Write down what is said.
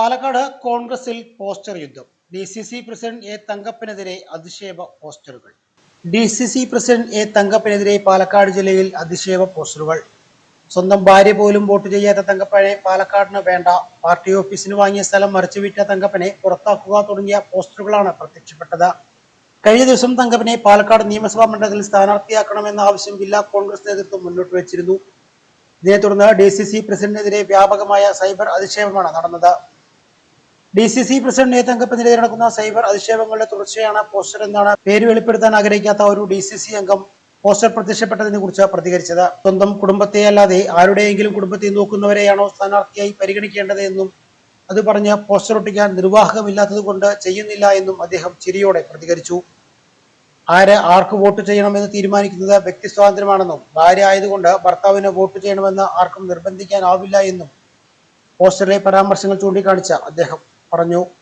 പാലക്കാട് കോൺഗ്രസിൽ പോസ്റ്റർ യുദ്ധം. D C C president A തങ്കപ്പനെതിരെ അധിക്ഷേപ പോസ്റ്ററുകൾ. D C C president A തങ്കപ്പനെതിരെ Palakkad ജില്ലയിൽ അധിക്ഷേപ പോസ്റ്ററുകൾ. സ്വന്തം ഭാര്യ പോലും വോട്ട് ചെയ്യാത്ത തങ്കപ്പനെ പാലക്കാടിന് വേണ്ട. പാർട്ടി ഓഫീസിന് വാങ്ങിയ സ്ഥലം മറിച്ചുവിറ്റ തങ്കപ്പനെ പുറത്താക്കുക തുടങ്ങിയ പോസ്റ്ററുകളാണ് പ്രത്യക്ഷപ്പെട്ടത്. കഴിഞ്ഞ ദിവസം തങ്കപ്പനെ പാലക്കാട് നിയമസഭാ മണ്ഡലത്തിൽ സ്ഥാനാർത്ഥിയാക്കണമെന്ന ആവശ്യം ജില്ലാ കോൺഗ്രസ് നേതൃത്വം മുന്നോട്ട് വെച്ചിരുന്നു. ഇതിനെ തുടർന്ന് ഡി സി സി പ്രസിഡന്റിനെതിരെ വ്യാപകമായ സൈബർ അധിക്ഷേപമാണ് നടന്നത്. ഡി സി സി പ്രസിഡന്റ് തങ്കപ്പനെതിരെ നടക്കുന്ന സൈബർ അധിക്ഷേപങ്ങളുടെ തുടർച്ചയാണ് പോസ്റ്റർ എന്നാണ് പേര് വെളിപ്പെടുത്താൻ ആഗ്രഹിക്കാത്ത ഒരു ഡി സി സി അംഗം പോസ്റ്റർ പ്രത്യക്ഷപ്പെട്ടതിനെ കുറിച്ച് പ്രതികരിച്ചത്. സ്വന്തം കുടുംബത്തെ അല്ലാതെ ആരുടെയെങ്കിലും കുടുംബത്തെ നോക്കുന്നവരെയാണോ സ്ഥാനാർത്ഥിയായി പരിഗണിക്കേണ്ടത് എന്നും അത് പറഞ്ഞ് പോസ്റ്റർ ഒട്ടിക്കാൻ നിർവാഹകമില്ലാത്തത് കൊണ്ട് ചെയ്യുന്നില്ല എന്നും അദ്ദേഹം ചിരിയോടെ പ്രതികരിച്ചു. ആര് ആർക്ക് വോട്ട് ചെയ്യണമെന്ന് തീരുമാനിക്കുന്നത് വ്യക്തി സ്വാതന്ത്ര്യമാണെന്നും ഭാര്യ ആയതുകൊണ്ട് ഭർത്താവിന് വോട്ട് ചെയ്യണമെന്ന് ആർക്കും നിർബന്ധിക്കാനാവില്ല എന്നും പോസ്റ്ററിലെ പരാമർശങ്ങൾ ചൂണ്ടിക്കാണിച്ച അദ്ദേഹം. പറഞ്ഞു.